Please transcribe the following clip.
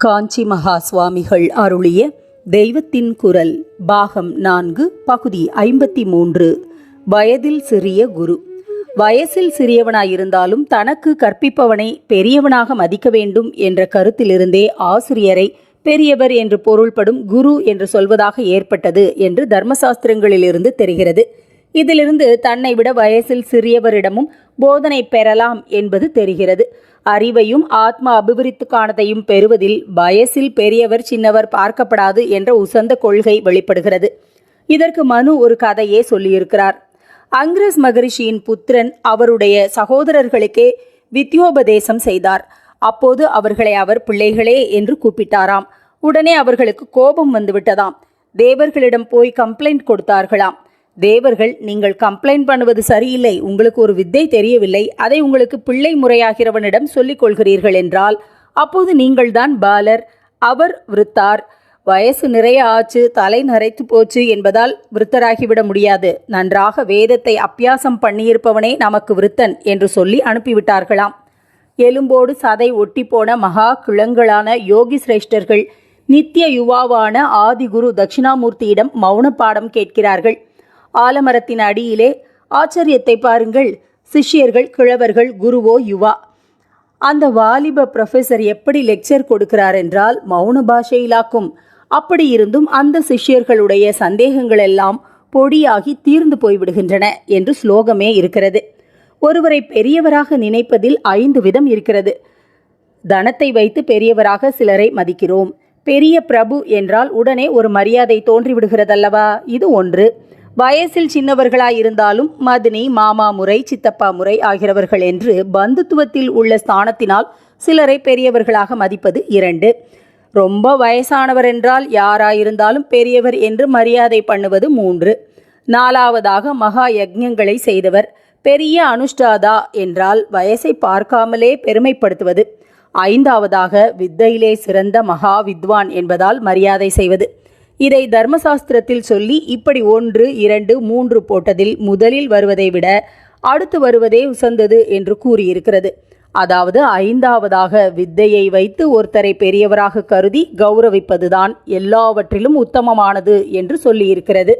காஞ்சி மகா சுவாமிகள் அருளிய தெய்வத்தின் குரல் பாகம் நான்கு பகுதி ஐம்பத்தி மூன்று வயதில் சிறிய குரு. வயசில் சிறியவனாயிருந்தாலும் தனக்கு கற்பிப்பவனை பெரியவனாக மதிக்க வேண்டும் என்ற கருத்திலிருந்தே ஆசிரியரை பெரியவர் என்று பொருள்படும் குரு என்று சொல்வதாக ஏற்பட்டது என்று தர்மசாஸ்திரங்களிலிருந்து தெரிகிறது. இதிலிருந்து தன்னை விட வயசில் சிறியவரிடமும் போதனை பெறலாம் என்பது தெரிகிறது. அறிவையும் ஆத்ம அபிவிருத்திக்கானதையும் பெறுவதில் வயசில் பெரியவர் சின்னவர் பார்க்கப்படாது என்ற உசந்த கொள்கை வெளிப்படுகிறது. இதற்கு மனு ஒரு கதையே சொல்லியிருக்கிறார். அங்கிரஸ் மகரிஷியின் புத்திரன் அவருடைய சகோதரர்களுக்கே வித்யோபதேசம் செய்தார். அப்போது அவர்களை அவர் பிள்ளைகளே என்று கூப்பிட்டாராம். உடனே அவர்களுக்கு கோபம் வந்துவிட்டதாம். தேவர்களிடம் போய் கம்ப்ளைண்ட் கொடுத்தார்களாம். தேவர்கள் நீங்கள் கம்ப்ளைண்ட் பண்ணுவது சரியில்லை உங்களுக்கு ஒரு வித்தை தெரியவில்லை அதை உங்களுக்கு பிள்ளை முறையாகிறவனிடம் சொல்லிக் கொள்கிறீர்கள் என்றால் அப்போது நீங்கள்தான் பாலர் அவர் விருத்தார். வயசு நிறைய ஆச்சு தலை நரைத்து போச்சு என்பதால் விருத்தராகிவிட முடியாது. நன்றாக வேதத்தை அப்பியாசம் பண்ணியிருப்பவனே நமக்கு விருத்தன் என்று சொல்லி அனுப்பிவிட்டார்களாம். எலும்போடு சதை ஒட்டிப்போன மகா கிழங்களான யோகி சிரேஷ்டர்கள் நித்திய யுவாவான ஆதிகுரு தட்சிணாமூர்த்தியிடம் மௌன பாடம் கேட்கிறார்கள். ஆலமரத்தின் அடியிலே ஆச்சரியத்தை பாருங்கள். சிஷ்யர்கள் கிழவர்கள் குருவோ யுவா. அந்த வாலிப ப்ரொஃபஸர் எப்படி லெக்சர் கொடுக்கிறார் என்றால் மௌன பாஷையிலாக்கும். அப்படி இருந்தும் அந்த சிஷ்யர்களுடைய சந்தேகங்கள் எல்லாம் பொடியாகி தீர்ந்து போய்விடுகின்றன என்று ஸ்லோகமே இருக்கிறது. ஒருவரை பெரியவராக நினைப்பதில் ஐந்து விதம் இருக்கிறது. தனத்தை வைத்து பெரியவராக சிலரை மதிக்கிறோம். பெரிய பிரபு என்றால் உடனே ஒரு மரியாதை தோன்றிவிடுகிறதல்லவா? இது ஒன்று. வயசில் சின்னவர்களாய் இருந்தாலும் மதினி மாமா முறை சித்தப்பா முறை ஆகிறவர்கள் என்று பந்துத்துவத்தில் உள்ள ஸ்தானத்தினால் சிலரை பெரியவர்களாக மதிப்பது இரண்டு. ரொம்ப வயசானவர் என்றால் யாராயிருந்தாலும் பெரியவர் என்று மரியாதை பண்ணுவது மூன்று. நாலாவதாக மகா யஜ்யங்களை செய்தவர். பெரிய அனுஷ்டாதா என்றால் வயசை பார்க்காமலே பெருமைப்படுத்துவது. ஐந்தாவதாக வித்தையிலே சிறந்த மகா வித்வான் என்பதால் மரியாதை செய்வது. இதை தர்மசாஸ்திரத்தில் சொல்லி இப்படி ஒன்று இரண்டு மூன்று போட்டதில் முதலில் வருவதை விட அடுத்து வருவதே உசந்தது என்று கூறியிருக்கிறது. அதாவது ஐந்தாவதாக வித்தையை வைத்து ஒருத்தரை பெரியவராக கருதி கௌரவிப்பதுதான் எல்லாவற்றிலும் உத்தமமானது என்று சொல்லியிருக்கிறது.